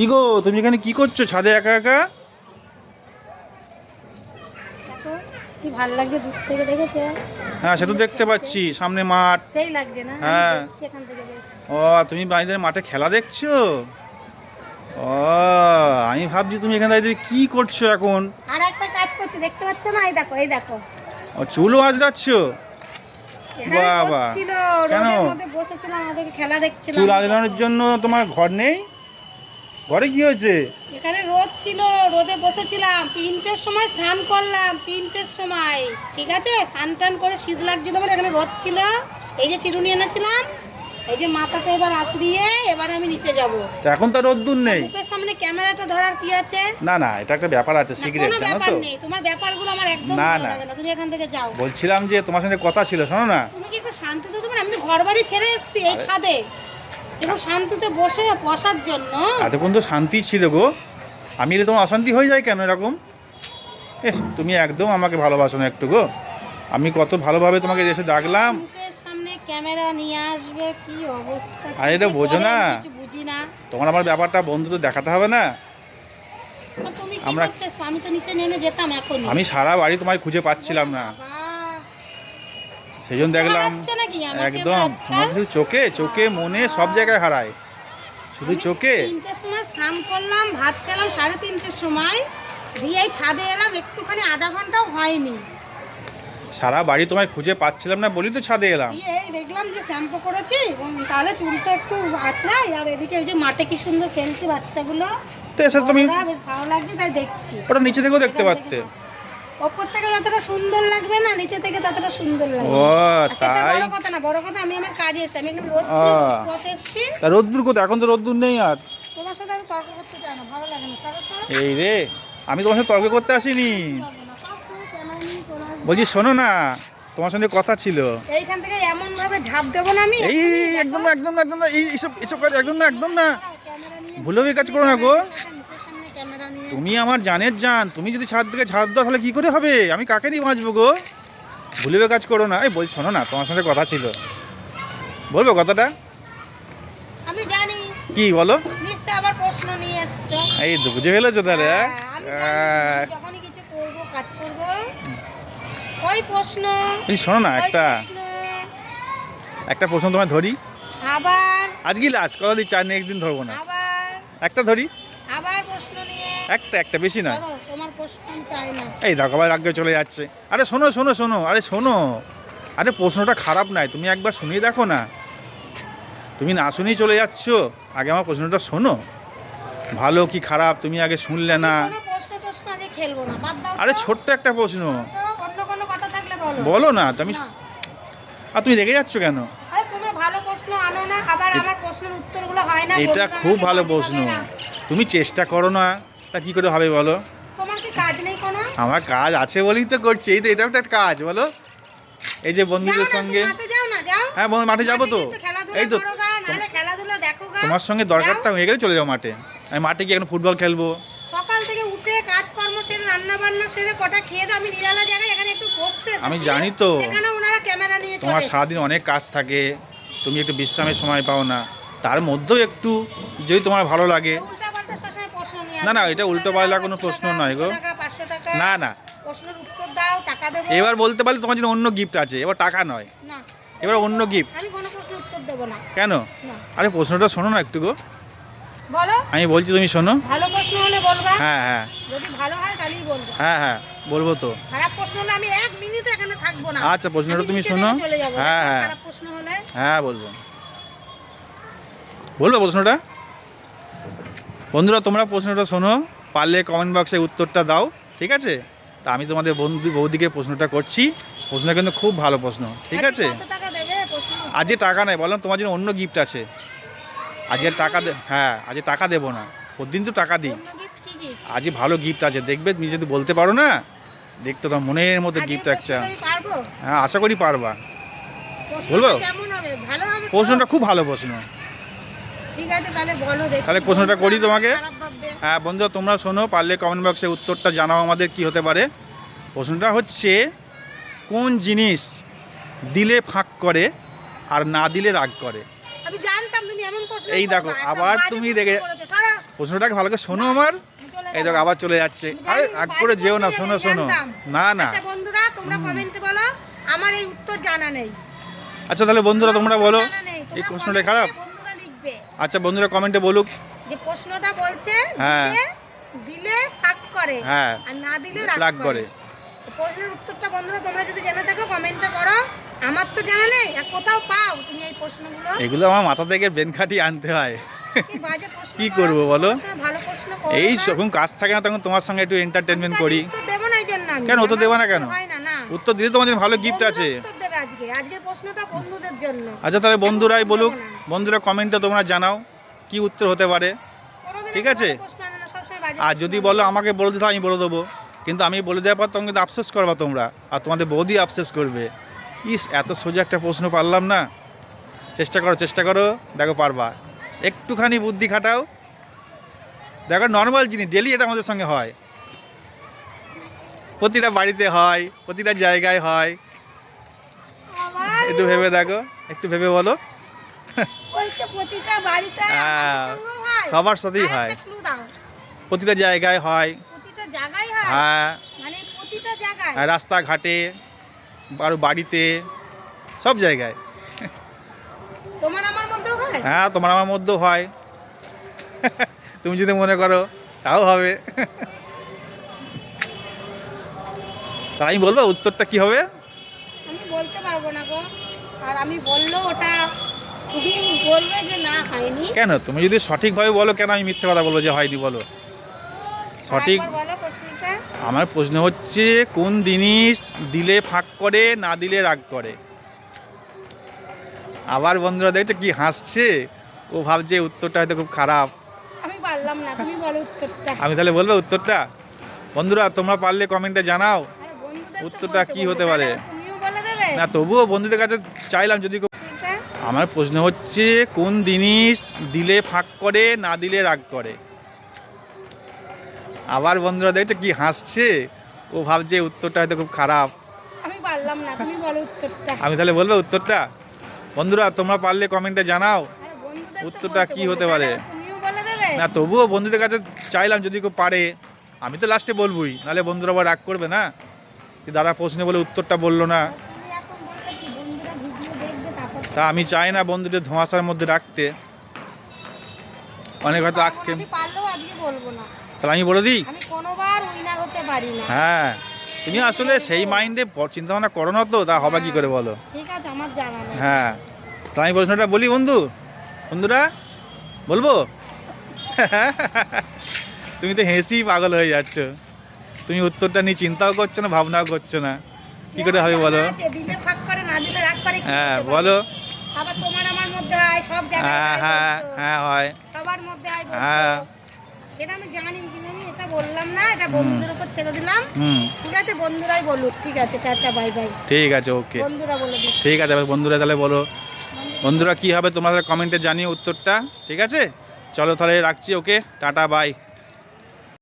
কি গো তুমি এখানে কি করছ? ছাদে একা একা? কি ভালো লাগছে দূর থেকে দেখেছে? হ্যাঁ সে তো দেখতে পাচ্ছি সামনে মাঠ। সেই লাগছে না হ্যাঁ। এখান থেকে ও তুমি মাঠে খেলা দেখছ? ও আমি ভাবছি তুমি এখানে দাঁড়িয়ে কি করছ এখন? আর একটা কাজ করছে দেখতে পাচ্ছ না? এই দেখো এই দেখো। ও চুলও আজরাচ্ছ এখানে বাবা। কেন? খেলা দেখছিলাম। চুল আজরানোর জন্য তোমার ঘর নেই? ঘরে কি হয়েছে? এখানে রোদ ছিল রোদে বসেছিলাম। তিনটের সময় স্নান করলাম তিনটের সময়। ঠিক আছে? স্নান টান করে শীত লাগছিল বলে এখানে রোদ ছিল। এই যে চিরুনি এনেছিলাম এই যে মাথাটা এবার আছড়িয়ে এবার আমি নিচে যাব। এখন তো রোদ্দুর নেই। মুখের সামনে ক্যামেরাটা ধরার কি আছে? না না এটা একটা ব্যাপার আছে সিগারেট জানো ব্যাপার তো? নেই। তোমার ব্যাপারগুলো আমার একদম না, ভালো। লাগে না। তুমি এখান থেকে যাও। বলছিলাম যে তোমার সঙ্গে কথা ছিল শোনো না। তুমি কি একটু শান্তিতে দেবে না আমি ঘর বাড়ি ছেড়ে এসেছি এই ছাদে। একটু শান্তিতে বসে বসার জন্য। এতক্ষণ তো শান্তি ছিল গো। আমি এলে তোমার অশান্তি হয়ে যায় কেন এরকম? এ তুমি একদম আমাকে ভালোবাসো না একটু গো। আমি কত ভালোভাবে তোমাকে এসে ডাকলাম। সামনে ক্যামেরা নিয়ে আসবে কি অবস্থা? আরে এটা বোঝো না। বুঝি না। তোমার আমার ব্যাপারটা বন্ধু তো দেখাতে হবে না। আমরা- আমি তো নিচে নেমে যেতাম এখনই। আমি সারা বাড়ি তোমায় খুঁজে পাচ্ছিলাম না। সেই জন্য দেখলাম একদম? তোমার শুধু চোখে চোখে মনে সব জায়গায় হারায়। শুধু চোখে। তিনটের সময় স্নান করলাম ভাত খেলাম সাড়ে তিনটের সময়। দিয়ে এই ছাদে এলাম একটুখানি আধা ঘন্টাও হয়নি। সারা বাড়ি তোমায় খুঁজে পাচ্ছিলাম না বলি তো ছাদে এলাম। এই দেখলাম যে শ্যাম্পু করেছি তাহলে চুলটা একটু আছড়াই আর এদিকে ওই যে মাঠে কি সুন্দর খেলছে বাচ্চাগুলো। তো এসব তুমি বেশ ভালো লাগছে তাই দেখছি। ওটা নিচে থেকেও দেখতে পারতে। ওপর থেকে যতটা সুন্দর লাগবে না নিচে থেকে ততটা সুন্দর লাগবে ও সেটা বড় কথা না বড় কথা আমি আমার কাজে এসেছি আমি রোদ ছিল রোদ এসেছি। রোদ্দুর কোথায়? এখন তো রোদ্দুর নেই আর। তোমার সাথে আমি তর্ক করতে চাই না ভালো লাগে না। এই রে আমি তোমার সাথে তর্ক করতে আসিনি। বলছি শোনো না তোমার সঙ্গে কথা ছিল। এইখান থেকে এমন ভাবে ঝাঁপ দেবো না আমি? এই একদম একদম একদম না এই এইসব এসব কাজ একদম না একদম না। ভুলেও এই কাজ করো না গো মুখের সামনে ক্যামেরা নিয়ে তুমি আমার জানের জান তুমি যদি ছাদ থেকে ছাদ দাও তাহলে কী করে হবে? আমি কাকে নিয়ে বাঁচবো গো? ভুলেও কাজ করো না। এই বলছি শোনো না তোমার সঙ্গে কথা ছিল। বলব কথাটা? আমি জানি। কি বলো? নিশ্চয় আবার প্রশ্ন নিয়ে এসছো। এই তো বুঝে ফেলেছো তাহলে হ্যাঁ, হ্যাঁ? আমি জানি, আহ, আমি যখনই কিছু করব কাজ করব। ওই প্রশ্ন। এই শোনো না একটা একটা প্রশ্ন তোমায় ধরি। আবার আজকে লাস্ট কথা দিই চার নেক্সট দিন ধরবো না। আবার একটা ধরি। আবার প্রশ্ন নিয়ে একটা একটা বেশি না। এই দেখো আবার আগে চলে যাচ্ছে। আরে শোনো শোনো শোনো আরে শোনো। আরে প্রশ্নটা খারাপ নাই তুমি একবার শুনিয়ে দেখো না। তুমি না শুনেই চলে যাচ্ছ। আগে আমার প্রশ্নটা শোনো। ভালো কি খারাপ তুমি আগে শুনলে না। আরে ছোট্ট একটা প্রশ্ন। বলো। না তো আমি আর তুমি রেগে যাচ্ছ কেন? তুমি এটা খুব ভালো প্রশ্ন। তুমি চেষ্টা করো না। তা কি করে হবে বলো? তোমার কি কাজ নেই কোনো? আমার কাজ আছে বলেই তো করছি এই তো এটাও একটা কাজ বলো। এই যে বন্ধুদের সঙ্গে হ্যাঁ বন্ধু, মাঠে যাব তো। এই তো। তোমার সঙ্গে দরকারটা হয়ে গেলে চলে যাও মাঠে। আমি মাঠে গিয়ে এখন ফুটবল খেলব। সকাল থেকে উঠে কাজকর্ম সেরে রান্না বান্না সেরে কটা খেয়ে আমি নিরালা জায়গায় এখানে একটু বসতে আমি জানি তো। ওনারা ক্যামেরা নিয়ে তোমার সারাদিন অনেক কাজ থাকে তুমি একটু বিশ্রামের সময় পাও না। তার মধ্যেও একটু যদি তোমার ভালো লাগে উল্টাপাল্টা সবসময় প্রশ্ন নিয়ে না, না, এটা উল্টো টাকা, কোনো প্রশ্ন নয় গো। না না। প্রশ্নের উত্তর দাও টাকা দেবো। এবার বলতে পারলে তোমার জন্য অন্য গিফট আছে এবার টাকা নয়। না। এবার অন্য গিফট আমি কোনো প্রশ্ন উত্তর দেবো না। কেন? আরে প্রশ্নটা শোনো না একটু গো। বলো। আমি বলছি তুমি শোনো। ভালো প্রশ্ন হলে বলবা। হ্যাঁ হ্যাঁ। যদি ভালো হয় তাহলেই বলব। হ্যাঁ হ্যাঁ বলব তো। খারাপ প্রশ্ন হলে আমি এক মিনিট এখানে থাকব না। আচ্ছা, প্রশ্নটা তুমি শোনো। হ্যাঁ, হ্যাঁ। খারাপ প্রশ্ন হলে। হ্যাঁ বলব। বলব প্রশ্নটা? বন্ধুরা তোমরা প্রশ্নটা শোনো পারলে কমেন্ট বক্সে উত্তরটা দাও ঠিক আছে? তা আমি তোমাদের বন্ধু বৌদিকে প্রশ্নটা করছি। প্রশ্নটা কিন্তু খুব ভালো প্রশ্ন ঠিক আছে? প্রশ্ন? আজকে টাকা নেই বললাম তোমার জন্য অন্য গিফট আছে। আজকে টাকা দে হ্যাঁ আজকে টাকা দেবো না। প্রতিদিন তো টাকা দিই। আজকে ভালো গিফট আছে দেখবে তুমি যদি বলতে পারো না দেখতে তোমার মনের মধ্যে গিফট পারব? হ্যাঁ আশা করি পারবা। বলব? প্রশ্নটা খুব ভালো প্রশ্ন। ঠিক আছে তাহলে বলো দেখি তাহলে প্রশ্নটা করি তোমাকে? হ্যাঁ বন্ধু তোমরা শোনো পারলে কমেন্ট বক্সে উত্তরটা জানাও আমাদের কি হতে পারে। প্রশ্নটা হচ্ছে কোন জিনিস দিলে ফাঁক করে আর না দিলে রাগ করে? আমি জানতাম তুমি এমন প্রশ্ন এই দেখো, আবার তুমি দেখে- প্রশ্নটাকে ভালো করে শোনো আমার। এই। দেখো আবার চলে যাচ্ছে। আরে আগ করে যেও না শোনো শোনো। না না। আচ্ছা বন্ধুরা তোমরা কমেন্টে বলো আমার এই উত্তর জানা নেই। আচ্ছা তাহলে বন্ধুরা তোমরা বলো। এই প্রশ্নটা খারাপ? লিখবে আচ্ছা বন্ধুরা কমেন্টে বলুক। যে প্রশ্নটা বলছে হ্যাঁ। দিলে ফাঁক করে হ্যাঁ। আর না দিলে রাগ করে। প্রশ্নের উত্তরটা বন্ধুরা তোমরা যদি জেনে থাকো কমেন্টে করো। আমার তো জানা নেই আর কোথাও পাও তুমি এই প্রশ্নগুলো? এগুলো আমার মাথা থেকে বেন খাটি আনতে হয়। কি করব বলো? এই। যখন কাজ থাকে না তখন তোমার সঙ্গে একটু এন্টারটেনমেন্ট তো করি। দেবো। কেন, উত্তর আমার দেবে না কেন? উত্তর দিলে তোমাদের ভালো গিফট আছে। আজকে। প্রশ্নটা বন্ধুদের জন্য। আচ্ছা তাহলে বন্ধুরাই বলুক। বন্ধুরা কমেন্টে তোমরা জানাও কি উত্তর হতে পারে। ঠিক আছে? আর যদি বলো আমাকে বলে দিতে আমি বলে দেবো। কিন্তু আমি বলে দেওয়ার পর তখন কিন্তু আফসোস করবা তোমরা। আর তোমাদের বৌদি আফসোস করবে। ইস এত সোজা একটা প্রশ্ন পারলাম না। চেষ্টা করো চেষ্টা করো। দেখো পারবা। একটুখানি বুদ্ধি খাটাও। দেখো নর্মাল জিনিস ডেলি এটা আমাদের সঙ্গে হয়। প্রতিটা বাড়িতে হয় প্রতিটা জায়গায় হয়। একটু ভেবে দেখো একটু ভেবে বলো। প্রতিটা বাড়িতে হ্যাঁ, হয়। সবার সাথেই হয়। প্রতিটা জায়গায় হয়। প্রতিটা জায়গায় হয়? হ্যাঁ। মানে প্রতিটা জায়গায়? রাস্তাঘাটে আর বাড়িতে সব জায়গায়। তোমার আমার মধ্যেও হয়? হ্যাঁ তোমার আমার মধ্যেও হয়। তুমি যদি মনে করো তাও হবে। তাই বলব উত্তরটা কি হবে? বলতে পারব না গো। আর আমি বললেও ওটা তুমি বলবে যে না হয়নি। কেন? তুমি যদি সঠিকভাবে বলো কেন আমি মিথ্যে কথা বলব যে হয়নি বলো? সঠিক আমার প্রশ্ন হচ্ছে কোন জিনিস দিলে ফাঁক করে না দিলে রাগ করে? আবার বন্ধুরা দেখছ কি হাসছে? ও ভাবছে উত্তরটা হয়তো খুব খারাপ। আমি পারলাম না তুমি বলো উত্তরটা। আমি তাহলে বলব উত্তরটা? বন্ধুরা তোমরা পারলে কমেন্টে জানাও। উত্তরটা কি হতে পারে? তাহলে তুমিও বলে দেবে না তবুও বন্ধুদের কাছে চাইলাম যদি কেউ- আমার প্রশ্ন হচ্ছে কোন জিনিস দিলে ফাঁক করে না দিলে রাগ করে? আবার বন্ধুরা দেখছ কি হাসছে? ও ভাবছে উত্তরটা হয়তো খুব খারাপ। আমি পারলাম না তুমি বলো উত্তরটা। আমি তাহলে বলব উত্তরটা? বন্ধুরা তোমরা পারলে কমেন্টে জানাও। উত্তরটা কি হতে পারে? না তবুও বন্ধুদের কাছে চাইলাম যদি কেউ পারে। আমি তো লাস্টে বলবোই নাহলে বন্ধুরা আবার রাগ করবে না? দাদা প্রশ্নে বলে উত্তরটা বলল না তুমি এখন বলতে কি বন্ধুরা ভিডিও দেখবে তারপর তা আমি চাই না বন্ধুদের ধোঁয়াশার মধ্যে রাখতে। অনেক হয়তো না তাহলে আমি বলে দিই। হ্যাঁ তুমি আসলে সেই মাইন্ডে চিন্তা ভাবনা করো না তো তা হবে কি করে বলো? হ্যাঁ তাহলে আমি প্রশ্নটা বলি বন্ধু। বন্ধুরা বলব? তুমি তো হেসেই পাগল হয়ে যাচ্ছ। তুমি উত্তরটা নিয়ে চিন্তাও করছ না ভাবনাও করছ না। কি করে হবে বলো? হ্যাঁ বলো। আবার তোমার আমার মধ্যে হয় সব জায়গায় হ্যাঁ হয় হ্যাঁ হ্যাঁ। সবার মধ্যে হয় হ্যাঁ। এটা আমি জানি কিন্তু আমি এটা বললাম না এটা বন্ধুদের উপর ছেড়ে দিলাম। ঠিক আছে বন্ধুরাই বলুক। ঠিক আছে টাটা বাই বাই। ঠিক আছে ওকে। বন্ধুরা বলে দিক। ঠিক আছে এবার বন্ধুরা তাহলে বলো। বন্ধুরা। কি হবে? তোমরা কমেন্টে জানিয়ে উত্তরটা। ঠিক আছে? চলো তাহলে রাখছি ওকে। Tata bye.